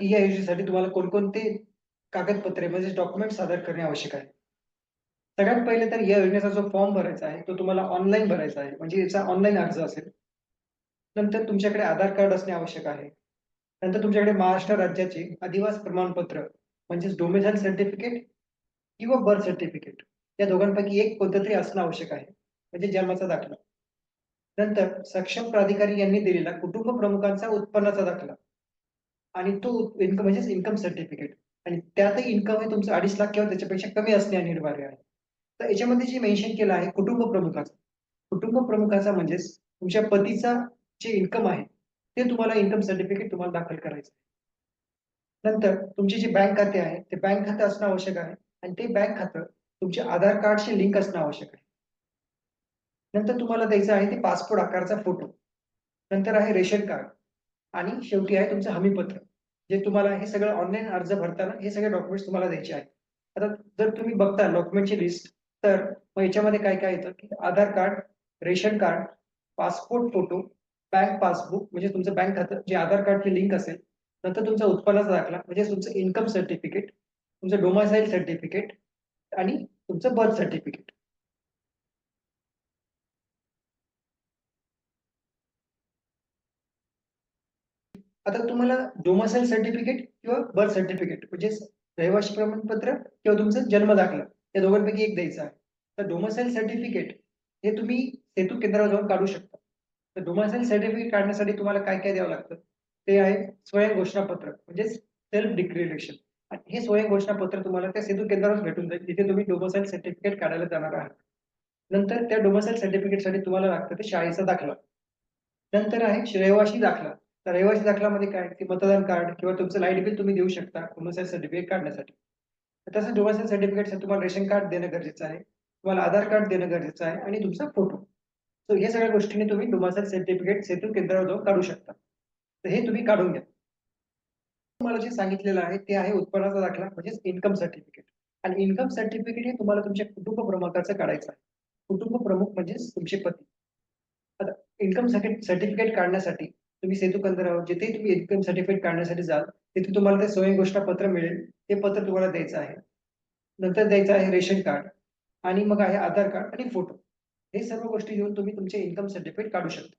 की या योजनेसाठी तुम्हाला कोणकोणते कागदपत्रे म्हणजे डॉक्युमेंट सादर करणे आवश्यक आहे? सगळ्यात पहिले तर या योजनेचा जो फॉर्म भरायचा आहे तो तुम्हाला ऑनलाईन भरायचा आहे. म्हणजे याचा ऑनलाईन अर्ज असेल. नंतर तुमच्याकडे आधार कार्ड असणे आवश्यक आहे. नंतर तुमच्याकडे महाराष्ट्र राज्याचे अधिवास प्रमाणपत्र म्हणजेच डोमेसाईल सर्टिफिकेट किंवा बर्थ सर्टिफिकेट या दोघांपैकी एक पद्धती असणं आवश्यक आहे. म्हणजे जन्माचा दाखला. नंतर सक्षम प्राधिकारी यांनी दिलेला कुटुंब प्रमुखांचा उत्पन्नाचा दाखला. आणि तो इन्कम म्हणजेच इन्कम सर्टिफिकेट आणि त्यातही इन्कम हे तुमचं अडीच लाख किंवा त्याच्यापेक्षा कमी असणे अनिवार्य आहे. तर याच्यामध्ये जे मेन्शन केलं आहे कुटुंब प्रमुखाचा. कुटुंब प्रमुखाचा म्हणजेच तुमच्या पतीचा जे इन्कम आहे ते तुम्हाला इन्कम सर्टिफिकेट तुम्हाला दाखल करायचं आहे. नंतर तुमचे जे बँक खाते आहे ते बँक खाते असणं आवश्यक आहे. आणि ते बँक खातं तुमच्या आधार कार्डशी लिंक असणं आवश्यक आहे. नंतर तुम्हाला द्यायचं आहे ते पासपोर्ट आकारचा फोटो नंतर आहे रेशन कार्ड. आणि शेवटी आहे तुमचं हमीपत्र. जे तुम्हाला हे सगळं ऑनलाईन अर्ज भरताना हे सगळे डॉक्युमेंट्स तुम्हाला द्यायचे आहेत. आता जर तुम्ही बघता डॉक्युमेंटची लिस्ट तर मग याच्यामध्ये काय काय येतं की Aadhaar card ration card passport photo bank passbook म्हणजे तुमचं बँक खातं जे आधार कार्डची लिंक असेल नंतर तुमचा उत्पन्नाचा दाखला म्हणजे तुमचं इन्कम सर्टिफिकेट तुमचं डोमासाईल सर्टिफिकेट आणि तुमचं बर्थ सर्टिफिकेट आता तुम्हाला डोमासाईल सर्टिफिकेट किंवा बर्थ सर्टिफिकेट म्हणजे रहिवासी प्रमाणपत्र किंवा तुमचं जन्म दाखला या दोघांपैकी एक द्यायचं आहे. तर डोमासाईल सर्टिफिकेट हे तुम्ही सेतू केंद्रावर जाऊन काढू शकता. तर डोमासाईल सर्टिफिकेट काढण्यासाठी तुम्हाला काय काय द्यावं लागतं? ते आहे स्वयं घोषणापत्र म्हणजे सेल्फ डिक्लेरेशन आणि हे स्वयं घोषणापत्र तुम्हाला त्या सेतू केंद्रावर भेटून जाईल तिथे तुम्ही डोमासाईल सर्टिफिकेट काढायला जाणार आहात. नंतर त्या डोमासाईल सर्टिफिकेटसाठी तुम्हाला लागतं ते शाळेचा दाखला. नंतर आहे रहिवाशी दाखला. तर रहिवासी दाखलामध्ये काय? की मतदान कार्ड किंवा तुमचं लाइट बिल तुम्ही देऊ शकता डोमासाईल सर्टिफिकेट काढण्यासाठी. तसं डोमासाईल सर्टिफिकेटसाठी तुम्हाला रेशन कार्ड देणं गरजेचं आहे. तुम्हाला आधार कार्ड देणं गरजेचं आहे आणि तुमचा फोटो. सो या सगळ्या गोष्टीने तुम्ही डोमासाईल सर्टिफिकेट सेतू केंद्रावर जाऊन काढू शकता. तर हे तुम्ही काढून घ्या. तुम्हाला जे सांगितलेलं आहे ते आहे उत्पन्नाचा दाखला म्हणजेच इन्कम सर्टिफिकेट. आणि इन्कम सर्टिफिकेट हे तुम्हाला तुमच्या कुटुंब प्रमुखाचं काढायचं आहे. कुटुंब प्रमुख म्हणजेच तुमचे पती. आता इन्कम सर्टिफिकेट काढण्यासाठी तुम्ही सेतू कंदरावर जिथे तुम्ही इन्कम सर्टिफिकेट काढण्यासाठी जाल तिथे तुम्हाला ते स्वयंघोषणा पत्र मिळेल. ते पत्र तुम्हाला द्यायचं आहे. नंतर द्यायचं आहे रेशन कार्ड आणि मग आहे आधार कार्ड आणि फोटो. हे सर्व गोष्टी घेऊन तुम्ही तुमचे इन्कम सर्टिफिकेट काढू शकता.